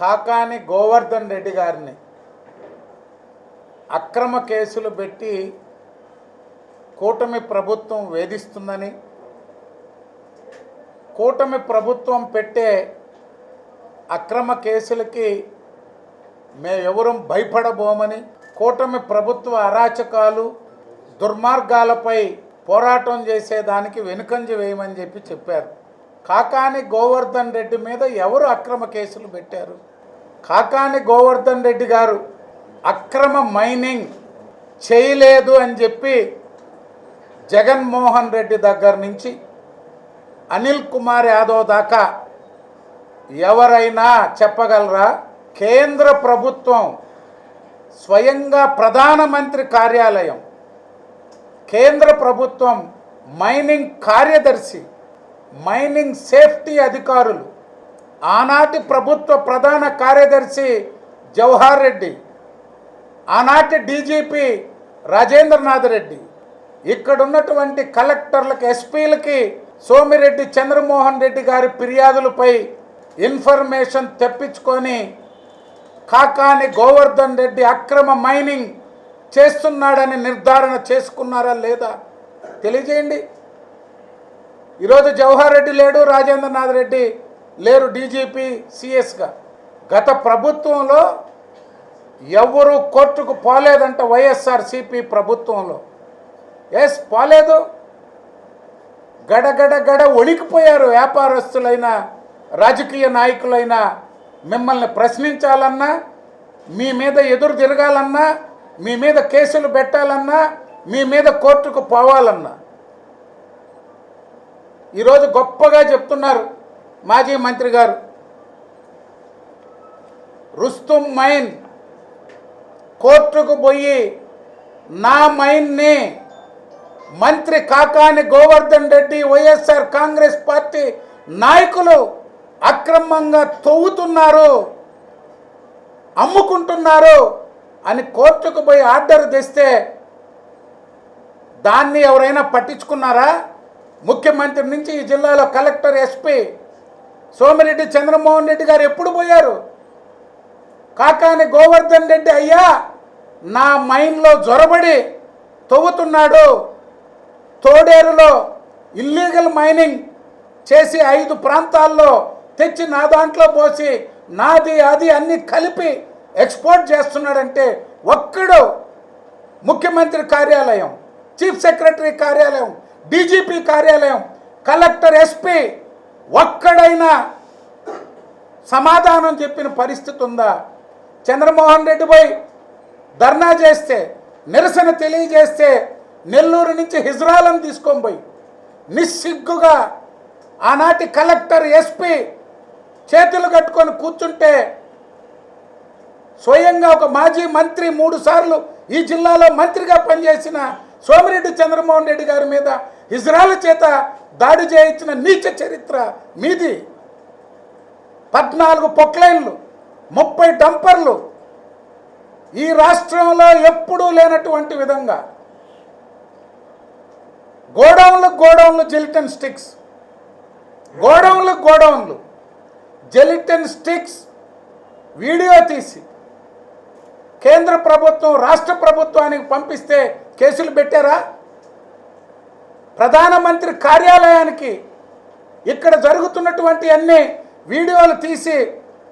కాకాని గోవర్ధన్ రెడ్డి గారిని అక్రమ కేసులు పెట్టి కూటమి ప్రభుత్వం వేధిస్తుందని కూటమి ప్రభుత్వం పెట్టే అక్రమ కేసులకి మేమెవరం భయపడబోమని కూటమి ప్రభుత్వ అరాచకాలు దుర్మార్గాలపై పోరాటం చేసేదానికి వెనుకంజ వేయమని చెప్పి చెప్పారు. కాకాని గోవర్ధన్ రెడ్డి మీద ఎవరు అక్రమ కేసులు పెట్టారు? కాకాని గోవర్ధన్ రెడ్డి గారు అక్రమ మైనింగ్ చేయలేదు అని చెప్పి జగన్మోహన్ రెడ్డి దగ్గర నుంచి అనిల్ కుమార్ యాదవ్ దాకా ఎవరైనా చెప్పగలరా? కేంద్ర ప్రభుత్వం స్వయంగా ప్రధానమంత్రి కార్యాలయం కేంద్ర ప్రభుత్వం మైనింగ్ కార్యదర్శి మైనింగ్ సేఫ్టీ అధికారులు. ఆనాటి ప్రభుత్వ ప్రధాన కార్యదర్శి జవహర్ రెడ్డి ఆనాటి డీజీపీ రాజేంద్రనాథ్ రెడ్డి ఇక్కడ ఉన్నటువంటి కలెక్టర్లకు ఎస్పీలకి సోమిరెడ్డి చంద్రమోహన్ రెడ్డి గారి ఫిర్యాదులపై ఇన్ఫర్మేషన్ తెప్పించుకొని కాకాని గోవర్ధన్ రెడ్డి అక్రమ మైనింగ్ చేస్తున్నాడని నిర్ధారణ చేసుకున్నారా లేదా? తెలియజేయండి. ఈరోజు జవహర్ రెడ్డి లేడు రాజేంద్రనాథ్ రెడ్డి లేరు డీజీపీ సిఎస్గా. గత ప్రభుత్వంలో ఎవరు కోర్టుకు పోలేదంట వైఎస్ఆర్సిపి ప్రభుత్వంలో. ఎస్ పోలేదు. గడగడ గడ ఒలికిపోయారు వ్యాపారస్తులైన రాజకీయ నాయకులైన. మిమ్మల్ని ప్రశ్నించాలన్నా మీ మీద ఎదురు తిరగాలన్నా మీ మీద కేసులు పెట్టాలన్నా మీ మీద కోర్టుకు పోవాలన్నా. ఈరోజు గొప్పగా చెప్తున్నారు మాజీ మంత్రి గారు. రుస్తుం మైన్. కోర్టుకు పోయి నా మైన్ని మంత్రి కాకాని గోవర్ధన్ రెడ్డి వైఎస్ఆర్ కాంగ్రెస్ పార్టీ నాయకులు అక్రమంగా తవ్వుతున్నారు అమ్ముకుంటున్నారు అని కోర్టుకు పోయి ఆర్డర్ తెస్తే దాన్ని ఎవరైనా పట్టించుకున్నారా? ముఖ్యమంత్రి నుంచి ఈ జిల్లాలో కలెక్టర్ ఎస్పీ సోమిరెడ్డి చంద్రమోహన్ రెడ్డి గారు ఎప్పుడు పోయారు? కాకాని గోవర్ధన్ రెడ్డి అయ్యా నా మైండ్లో జొరబడి తవ్వుతున్నాడు. తోడేరులో ఇల్లీగల్ మైనింగ్ చేసి ఐదు ప్రాంతాల్లో తెచ్చి నా దాంట్లో పోసి నాది అది అన్ని కలిపి ఎక్స్పోర్ట్ చేస్తున్నాడంటే ఒక్కడు ముఖ్యమంత్రి కార్యాలయం చీఫ్ సెక్రటరీ కార్యాలయం డీజీపీ కార్యాలయం కలెక్టర్ ఎస్పీ ఒక్కడైనా సమాధానం చెప్పిన పరిస్థితి ఉందా? చంద్రమోహన్ రెడ్డి పోయి ధర్నా చేస్తే నిరసన తెలియజేస్తే నెల్లూరు నుంచి హిజ్రాలను తీసుకొని పోయి నిస్సిగ్గుగా ఆనాటి కలెక్టర్ ఎస్పీ చేతులు కట్టుకొని కూర్చుంటే స్వయంగా ఒక మాజీ మంత్రి మూడు సార్లు ఈ జిల్లాలో మంత్రిగా పనిచేసిన సోమిరెడ్డి చంద్రమోహన్ రెడ్డి గారి మీద ఇజ్రాయల్ చేత దాడి చేయించిన నీచ చరిత్ర మీది. పద్నాలుగు పొక్లైన్లు ముప్పై డంపర్లు ఈ రాష్ట్రంలో ఎప్పుడూ లేనటువంటి విధంగా గోడౌన్లు గోడౌన్లు జెలిటన్ స్టిక్స్. గోడౌన్లు గోడౌన్లు జెలిటన్ స్టిక్స్ వీడియో తీసి కేంద్ర ప్రభుత్వం రాష్ట్ర ప్రభుత్వానికి పంపిస్తే కేసులు పెట్టారా? ప్రధానమంత్రి కార్యాలయానికి ఇక్కడ జరుగుతున్నటువంటి అన్ని వీడియోలు తీసి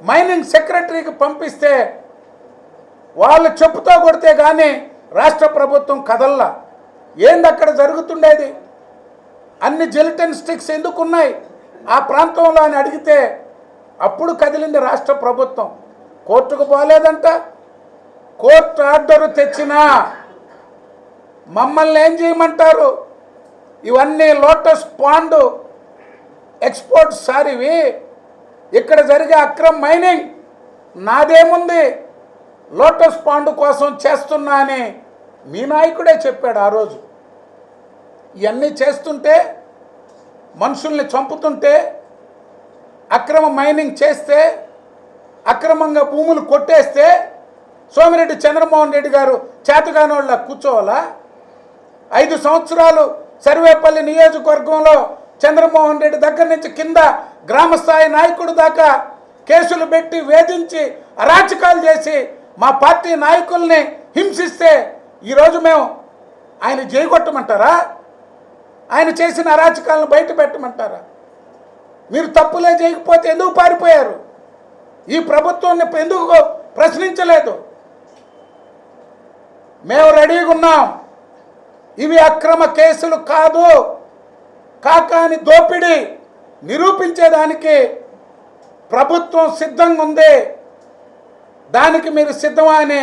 మైనింగ్ సెక్రటరీకి పంపిస్తే వాళ్ళు చెప్పుతో కొడితే కానీ రాష్ట్ర ప్రభుత్వం కదల్లా. ఏంది అక్కడ జరుగుతుండేది? అన్ని జెలిటన్ స్టిక్స్ ఎందుకున్నాయి? ఆ ప్రాంతంలో అని అడిగితే అప్పుడు కదిలింది రాష్ట్ర ప్రభుత్వం. కోర్టుకు పోలేదంట. కోర్టు ఆర్డర్ తెచ్చినా మమ్మల్ని ఏం చేయమంటారు? ఇవన్నీ లోటస్ పాండ్ ఎక్స్పోర్ట్ సారివి. ఇక్కడ జరిగే అక్రమ్ మైనింగ్ నాదేముంది? లోటస్ పాండ్ కోసం చేస్తున్నా అని మీ నాయకుడే చెప్పాడు ఆ రోజు. ఇవన్నీ చేస్తుంటే మనుషుల్ని చంపుతుంటే అక్రమ మైనింగ్ చేస్తే అక్రమంగా భూములు కొట్టేస్తే సోమిరెడ్డి చంద్రమోహన్ రెడ్డి గారు చేతగానోళ్ళ కూర్చోవాలా? ఐదు సంవత్సరాలు సర్వేపల్లి నియోజకవర్గంలో చంద్రమోహన్ రెడ్డి దగ్గర నుంచి కింద గ్రామస్థాయి నాయకుడు దాకా కేసులు పెట్టి వేధించి అరాచకాలు చేసి మా పార్టీ నాయకుల్ని హింసిస్తే ఈరోజు మేము ఆయన చేయగొట్టమంటారా ఆయన చేసిన అరాచకాలను బయట పెట్టమంటారా? మీరు తప్పులే చేయకపోతే ఎందుకు పారిపోయారు? ఈ ప్రభుత్వాన్ని ఎందుకు ప్రశ్నించలేదు? మేము రెడీగా ఉన్నాం. ఇవి అక్రమ కేసులు కాదు. కాకాని దోపిడీ నిరూపించేదానికి ప్రభుత్వం సిద్ధంగా ఉంది. దానికి మీరు సిద్ధమా అని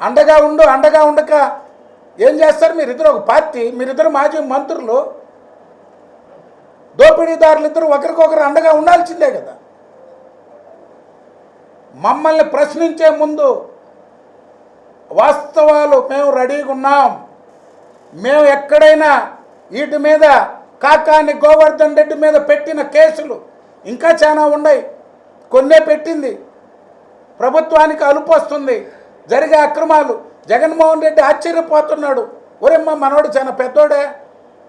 అండగా ఉండు అండగా ఉండక ఏం చేస్తారు? మీరిద్దరు ఒక పార్టీ మీరిద్దరు మాజీ మంత్రులు. దోపిడీదారులు ఇద్దరు ఒకరికొకరు అండగా ఉండాల్సిందే కదా. మమ్మల్ని ప్రశ్నించే ముందు వాస్తవాలు మేము రెడీగా ఉన్నాం. మేము ఎక్కడైనా వీటి మీద కాకాని గోవర్ధన్ రెడ్డి మీద పెట్టిన కేసులు ఇంకా చాలా ఉన్నాయి. కొన్నే పెట్టింది. ప్రభుత్వానికి అలుపు వస్తుంది. జరిగే అక్రమాలు. జగన్మోహన్ రెడ్డి ఆశ్చర్యపోతున్నాడు. ఒరేమ్మ మనోడు చాలా పెద్దోడే.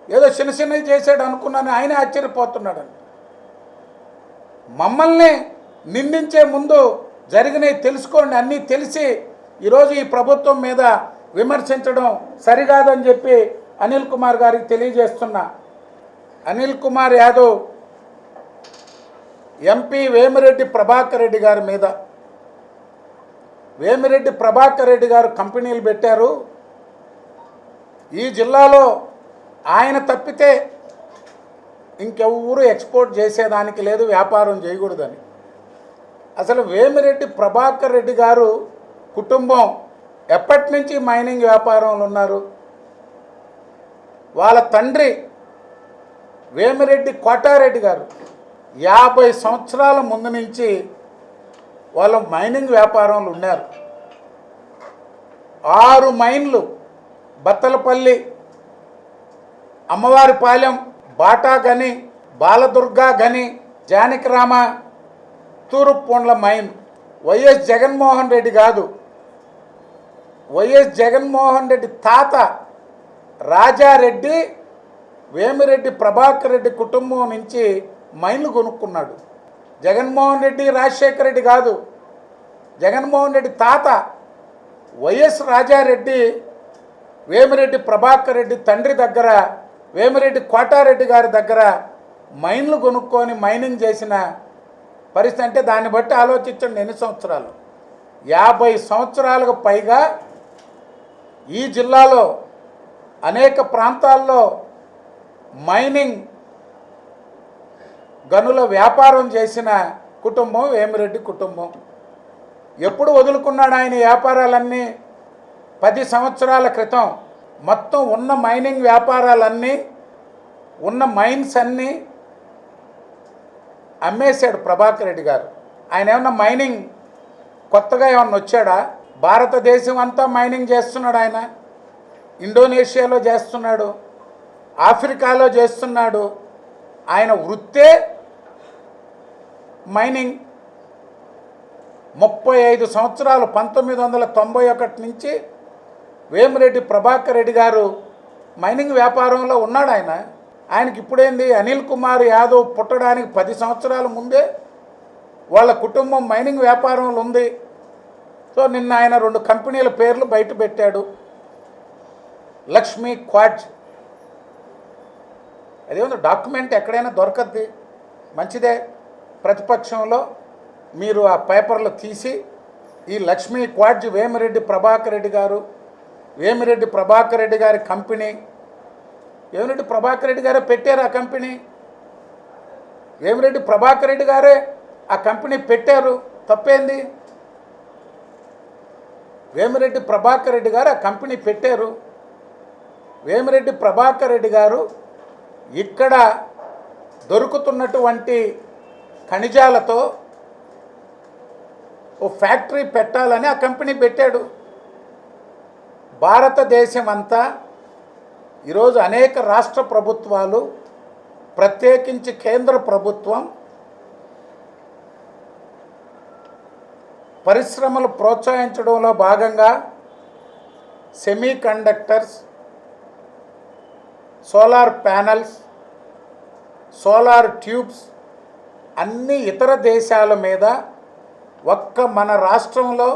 ఏదో చిన్న చిన్నవి చేశాడు అనుకున్నాను. ఆయనే ఆశ్చర్యపోతున్నాడు. మమ్మల్ని నిందించే ముందు జరిగినవి తెలుసుకోండి. అన్నీ తెలిసి ఈరోజు ఈ ప్రభుత్వం మీద విమర్శించడం సరికాదని చెప్పి అనిల్ కుమార్ గారికి తెలియజేస్తున్నా. అనిల్ కుమార్ యాదవ్ ఎంపీ వేమిరెడ్డి ప్రభాకర్ రెడ్డి గారి మీద. వేమిరెడ్డి ప్రభాకర్ రెడ్డి గారు కంపెనీలు పెట్టారు. ఈ జిల్లాలో ఆయన తప్పితే ఇంకెవరు ఎక్స్పోర్ట్ చేసేదానికి లేదు వ్యాపారం చేయకూడదని. అసలు వేమిరెడ్డి ప్రభాకర్ రెడ్డి గారు కుటుంబం ఎప్పటి నుంచి మైనింగ్ వ్యాపారంలో ఉన్నారు? వాళ్ళ తండ్రి వేమిరెడ్డి కోటారెడ్డి గారు యాభై సంవత్సరాల ముందు నుంచి వాళ్ళు మైనింగ్ వ్యాపారంలో ఉన్నారు. ఆరు మైన్లు బత్తలపల్లి అమ్మవారిపాలెం బాటా గని బాలదుర్గా గని జానకిరామ తూరుపొండ్ల మైన్ వైఎస్ జగన్మోహన్ రెడ్డి కాదు వైఎస్ జగన్మోహన్ రెడ్డి తాత రాజారెడ్డి వేమిరెడ్డి ప్రభాకర్ రెడ్డి కుటుంబం నుంచి మైన్లు కొనుక్కున్నాడు. జగన్మోహన్ రెడ్డి రాజశేఖర రెడ్డి కాదు. జగన్మోహన్ రెడ్డి తాత వైఎస్ రాజారెడ్డి వేమిరెడ్డి ప్రభాకర్ రెడ్డి తండ్రి దగ్గర వేమిరెడ్డి కోటారెడ్డి గారి దగ్గర మైన్లు కొనుక్కొని మైనింగ్ చేసిన పరిస్థితి అంటే దాన్ని బట్టి ఆలోచించండి ఎన్ని సంవత్సరాలు. యాభై సంవత్సరాలకు పైగా ఈ జిల్లాలో అనేక ప్రాంతాల్లో మైనింగ్ గనుల వ్యాపారం చేసిన కుటుంబం వేమిరెడ్డి కుటుంబం. ఎప్పుడు వదులుకున్నాడు ఆయన వ్యాపారాలన్నీ? పది సంవత్సరాల క్రితం మొత్తం ఉన్న మైనింగ్ వ్యాపారాలన్నీ ఉన్న మైన్స్ అన్నీ అమ్మేశాడు ప్రభాకర్ రెడ్డి గారు. ఆయన ఏమన్నా మైనింగ్ కొత్తగా ఏమన్నా వచ్చాడా? భారతదేశం అంతా మైనింగ్ చేస్తున్నాడు ఆయన. ఇండోనేషియాలో చేస్తున్నాడు. ఆఫ్రికాలో చేస్తున్నాడు. ఆయన వృత్తే మైనింగ్. ముప్పై ఐదు సంవత్సరాలు పంతొమ్మిది వందల తొంభై ఒకటి నుంచి వేమిరెడ్డి ప్రభాకర్ రెడ్డి గారు మైనింగ్ వ్యాపారంలో ఉన్నాడు ఆయన. ఆయనకి ఇప్పుడేంది? అనిల్ కుమార్ యాదవ్ పుట్టడానికి పది సంవత్సరాల ముందే వాళ్ళ కుటుంబం మైనింగ్ వ్యాపారంలో ఉంది. సో నిన్న ఆయన రెండు కంపెనీల పేర్లు బయట పెట్టాడు. లక్ష్మీ క్వాడ్జ్ అదేమో డాక్యుమెంట్ ఎక్కడైనా దొరకద్ది. మంచిదే. ప్రతిపక్షంలో మీరు ఆ పేపర్లు తీసి ఈ లక్ష్మీ క్వాడ్జ్ వేమిరెడ్డి ప్రభాకర్ రెడ్డి గారు వేమిరెడ్డి ప్రభాకర్ రెడ్డి గారి కంపెనీ. వేమిరెడ్డి ప్రభాకర్ రెడ్డి గారే పెట్టారు ఆ కంపెనీ. వేమిరెడ్డి ప్రభాకర్ రెడ్డి గారే ఆ కంపెనీ పెట్టారు. తప్పేంది? వేమిరెడ్డి ప్రభాకర్ రెడ్డి గారు ఆ కంపెనీ పెట్టారు. వేమిరెడ్డి ప్రభాకర్ రెడ్డి గారు ఇక్కడ దొరుకుతున్నటువంటి ఖనిజాలతో ఓ ఫ్యాక్టరీ పెట్టాలని ఆ కంపెనీ పెట్టాడు. భారతదేశం అంతా ఈరోజు అనేక రాష్ట్ర ప్రభుత్వాలు ప్రత్యేకించి కేంద్ర ప్రభుత్వం పరిశ్రమలు ప్రోత్సహించడంలో భాగంగా semiconductors solar panels solar tubes అన్ని ఇతర దేశాల మీద ఒక్క మన రాష్ట్రంలో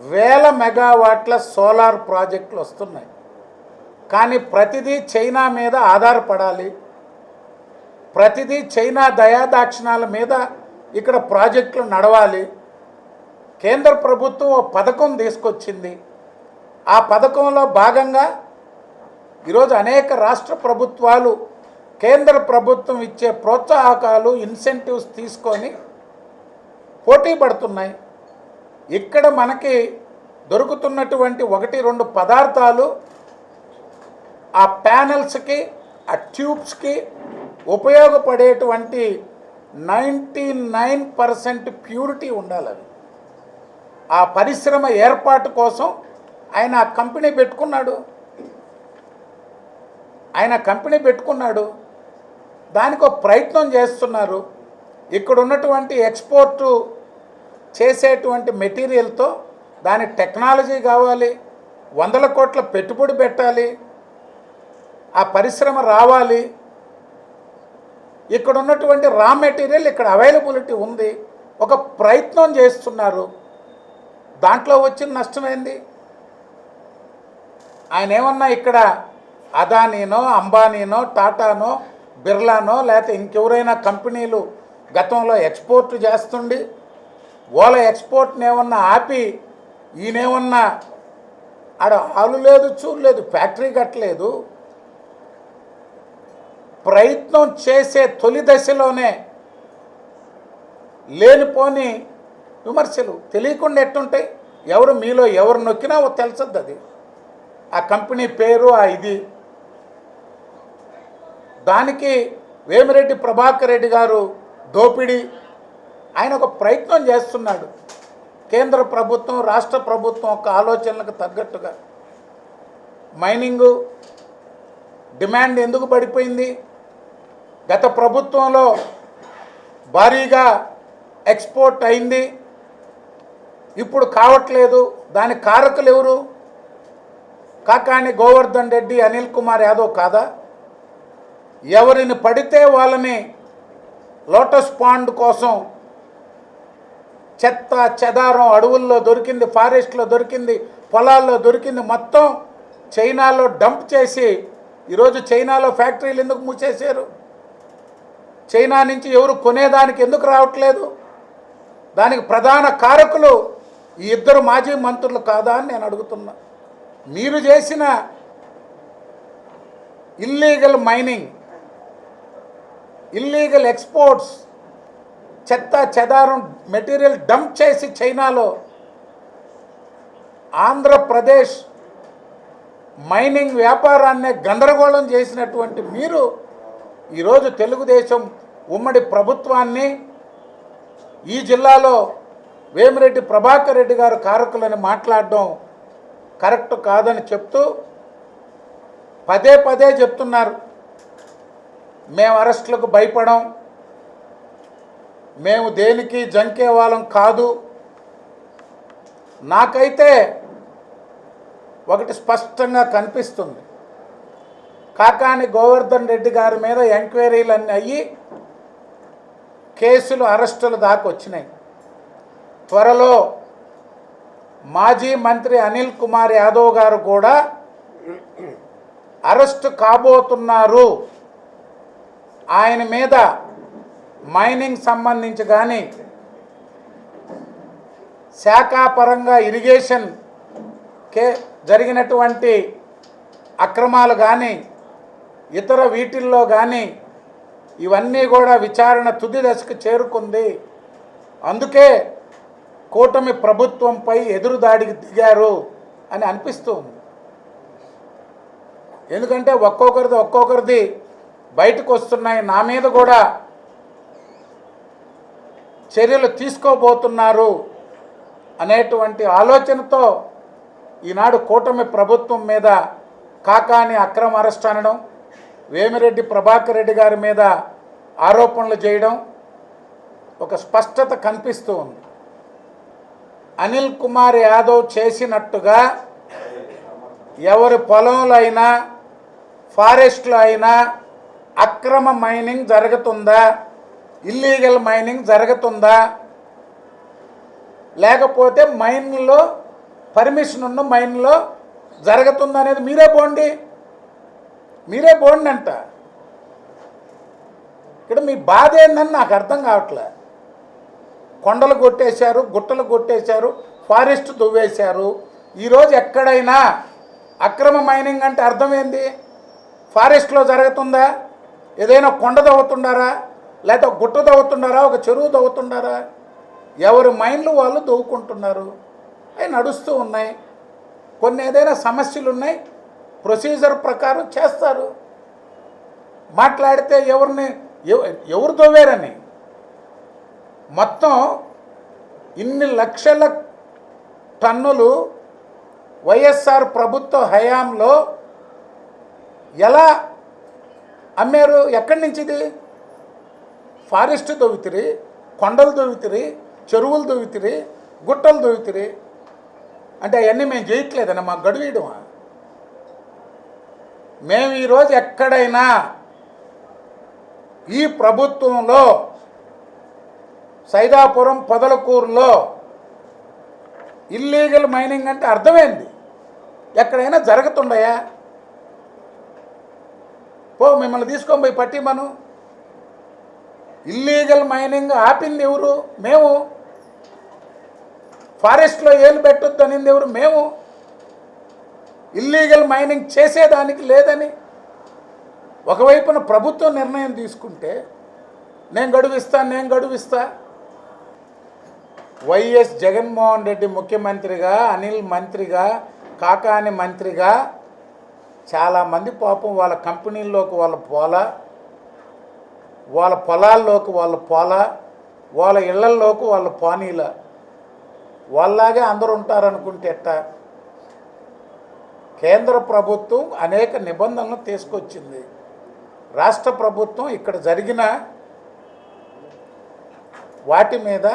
వేల మెగావాట్ల సోలార్ ప్రాజెక్టులు వస్తున్నాయి. కానీ ప్రతిదీ చైనా మీద ఆధారపడాలి. ప్రతిదీ చైనా దయాదాక్షిణాల మీద ఇక్కడ ప్రాజెక్టులు నడవాలి. కేంద్ర ప్రభుత్వం ఓ పథకం తీసుకొచ్చింది. ఆ పథకంలో భాగంగా ఈరోజు అనేక రాష్ట్ర ప్రభుత్వాలు కేంద్ర ప్రభుత్వం ఇచ్చే ప్రోత్సాహకాలు ఇన్సెంటివ్స్ తీసుకొని పోటీ పడుతున్నాయి. ఇక్కడ మనకి దొరుకుతున్నటువంటి ఒకటి రెండు పదార్థాలు ఆ ప్యానెల్స్కి ఆ ట్యూబ్స్కి ఉపయోగపడేటువంటి నైంటీ నైన్ పర్సెంట్ ప్యూరిటీ ఉండాలి ఆ పరిశ్రమ ఏర్పాటు కోసం ఆయన ఆ కంపెనీ పెట్టుకున్నాడు. ఆయన కంపెనీ పెట్టుకున్నాడు. దానికి ఒక ప్రయత్నం చేస్తున్నారు. ఇక్కడ ఉన్నటువంటి ఎక్స్పోర్టు చేసేటువంటి మెటీరియల్తో దాని టెక్నాలజీ కావాలి. వందల కోట్ల పెట్టుబడి పెట్టాలి. ఆ పరిశ్రమ రావాలి. ఇక్కడ ఉన్నటువంటి రా మెటీరియల్ ఇక్కడ అవైలబిలిటీ ఉంది. ఒక ప్రయత్నం చేస్తున్నారు. దాంట్లో వచ్చిన నష్టమైంది? ఆయన ఏమన్నా ఇక్కడ అదానీనో అంబానీనో టాటానో బిర్లానో లేకపోతే ఇంకెవరైనా కంపెనీలు గతంలో ఎక్స్పోర్ట్ చేస్తుండి ఓలా ఎక్స్పోర్ట్ని ఏమన్నా ఆపి ఈయనేమన్నా ఆడ ఆలు లేదు చూడలేదు ఫ్యాక్టరీ కట్టలేదు ప్రయత్నం చేసే తొలి దశలోనే లేనిపోని విమర్శలు తెలియకుండా ఎట్టుంటాయి? ఎవరు మీలో ఎవరు నొక్కినా ఓ తెలుసద్దు అది. ఆ కంపెనీ పేరు ఆ ఇది. దానికి వేమిరెడ్డి ప్రభాకర్ రెడ్డి గారు దోపిడీ. ఆయన ఒక ప్రయత్నం చేస్తున్నాడు. కేంద్ర ప్రభుత్వం రాష్ట్ర ప్రభుత్వం ఒక ఆలోచనలకు తగ్గట్టుగా. మైనింగు డిమాండ్ ఎందుకు పడిపోయింది? గత ప్రభుత్వంలో భారీగా ఎక్స్పోర్ట్ అయింది. ఇప్పుడు కావట్లేదు. దాని కారకులు ఎవరు? కాకాని గోవర్ధన్ రెడ్డి అనిల్ కుమార్ యాదవ్ కాదా? ఎవరిని పడితే వాళ్ళని లోటస్ పాండ్ కోసం చెత్త చెదారం అడవుల్లో దొరికింది ఫారెస్ట్లో దొరికింది పొలాల్లో దొరికింది మొత్తం చైనాలో డంప్ చేసి ఈరోజు చైనాలో ఫ్యాక్టరీలు ఎందుకు మూసేశారు? చైనా నుంచి ఎవరు కొనేదానికి ఎందుకు రావట్లేదు? దానికి ప్రధాన కారకులు ఈ ఇద్దరు మాజీ మంత్రులు కాదా అని నేను అడుగుతున్నా. మీరు చేసిన ఇల్లీగల్ మైనింగ్ ఇల్లీగల్ ఎక్స్పోర్ట్స్ చెత్త చెదారం మెటీరియల్ డంప్ చేసి చైనాలో ఆంధ్రప్రదేశ్ మైనింగ్ వ్యాపారాన్నే గందరగోళం చేసినటువంటి మీరు ఈరోజు తెలుగుదేశం ఉమ్మడి ప్రభుత్వాన్ని ఈ జిల్లాలో వేమిరెడ్డి ప్రభాకర్ రెడ్డి గారు కారకులని మాట్లాడడం కరెక్ట్ కాదని చెప్తూ పదే పదే చెప్తున్నారు. మేము అరెస్టులకు భయపడం మేము దేనికి జంకే వాళ్ళం కాదు. నాకైతే ఒకటి స్పష్టంగా కనిపిస్తుంది. కాకాని గోవర్ధన్ రెడ్డి గారి మీద ఎంక్వైరీలన్నీ అయ్యి కేసులు అరెస్టులు దాకా వచ్చినాయి. త్వరలో మాజీ మంత్రి అనిల్ కుమార్ యాదవ్ గారు కూడా అరెస్ట్ కాబోతున్నారు. ఆయన మీద మైనింగ్ సంబంధించి కానీ శాఖాపరంగా ఇరిగేషన్ కే జరిగినటువంటి అక్రమాలు కానీ ఇతర వీటిల్లో కానీ ఇవన్నీ కూడా విచారణ తుది దశకు చేరుకుంది. అందుకే కూటమి ప్రభుత్వంపై ఎదురుదాడికి దిగారు అని అనిపిస్తుంది ఎందుకంటే ఒక్కొక్కరిది ఒక్కొక్కరిది బయటకు వస్తున్నాయి. నా మీద కూడా చర్యలు తీసుకోబోతున్నారు అనేటువంటి ఆలోచనతో ఈనాడు కూటమి ప్రభుత్వం మీద కాకాని అక్రమ అరెస్ట్ అనడం వేమిరెడ్డి ప్రభాకర్ రెడ్డి గారి మీద ఆరోపణలు చేయడం ఒక స్పష్టత కనిపిస్తూ ఉంది. అనిల్ కుమార్ యాదవ్ చేసినట్టుగా ఎవరి పొలంలో అయినా ఫారెస్ట్లో అయినా అక్రమ మైనింగ్ జరుగుతుందా? ఇల్లీగల్ మైనింగ్ జరుగుతుందా? లేకపోతే మైన్లో పర్మిషన్ ఉన్న మైన్లో జరుగుతుందా అనేది మీరే పోండి మీరే పోండి అంట ఇక్కడ మీ బాధ ఏందని నాకు అర్థం కావట్లే. కొండలు కొట్టేశారు గుట్టలు కొట్టేశారు ఫారెస్ట్ దువ్వేశారు. ఈరోజు ఎక్కడైనా అక్రమ మైనింగ్ అంటే అర్థం ఏంది ఫారెస్ట్లో జరుగుతుందా? ఏదైనా కొండ తవ్వుతున్నారా లేకపోతే గుట్ట తవ్వుతున్నారా ఒక చెరువు తవ్వుతున్నారా ఎవరి మైండ్లు వాళ్ళు తవ్వుకుంటున్నారు అవి నడుస్తూ ఉన్నాయి. కొన్ని ఏదైనా సమస్యలు ఉన్నాయి ప్రొసీజర్ ప్రకారం చేస్తారు. మాట్లాడితే ఎవరిని ఎవరు తవ్వారని మొత్తం ఇన్ని లక్షల టన్నులు వైఎస్ఆర్ ప్రభుత్వ హయాంలో ఎలా అమ్మారు? ఎక్కడి నుంచి ఇది ఫారెస్ట్ దొవితిరి కొండలు దొవితిరి చెరువులు దొవితిరి గుట్టలు దొవితిరి అంటే అవన్నీ మేము చేయట్లేదన్న మాకు గడువేయడమా? మేము ఈరోజు ఎక్కడైనా ఈ ప్రభుత్వంలో సైదాపురం పొదలకూరులో ఇల్లీగల్ మైనింగ్ అంటే అర్థమైంది. ఎక్కడైనా జరుగుతుండయా? పో మిమ్మల్ని తీసుకొని పోయి పట్టిమను ఇల్లీగల్ మైనింగ్ ఆపింది ఎవరు? మేము. ఫారెస్ట్లో ఏలు పెట్టొద్దు అనింది ఎవరు? మేము. ఇల్లీగల్ మైనింగ్ చేసేదానికి లేదని. ఒకవైపున ప్రభుత్వం నిర్ణయం తీసుకుంటే నేను గడువిస్తా నేను గడువిస్తా. వైఎస్ జగన్మోహన్ రెడ్డి ముఖ్యమంత్రిగా అనిల్ మంత్రిగా కాకాని మంత్రిగా చాలామంది పాపం వాళ్ళ కంపెనీల్లోకి వాళ్ళ పోల వాళ్ళ పొలాల్లోకి వాళ్ళ పోల వాళ్ళ ఇళ్ళల్లోకి వాళ్ళ పానీల. వాళ్ళలాగే అందరూ ఉంటారనుకుంటే ఎట్ట? కేంద్ర ప్రభుత్వం అనేక నిబంధనలు తీసుకొచ్చింది. రాష్ట్ర ప్రభుత్వం ఇక్కడ జరిగిన వాటి మీద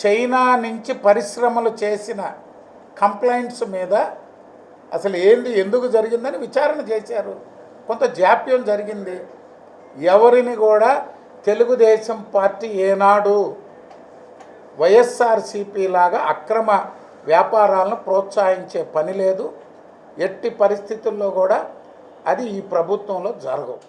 చైనా నుంచి పరిశ్రమలు చేసిన కంప్లైంట్స్ మీద అసలు ఏంది ఎందుకు జరిగిందని విచారణ చేశారు. కొంత జాప్యం జరిగింది. ఎవరిని కూడా తెలుగుదేశం పార్టీ ఏనాడు వైఎస్ఆర్సీపీ లాగా అక్రమ వ్యాపారాలను ప్రోత్సహించే పని లేదు. ఎట్టి పరిస్థితుల్లో కూడా అది ఈ ప్రభుత్వంలో జరగవు.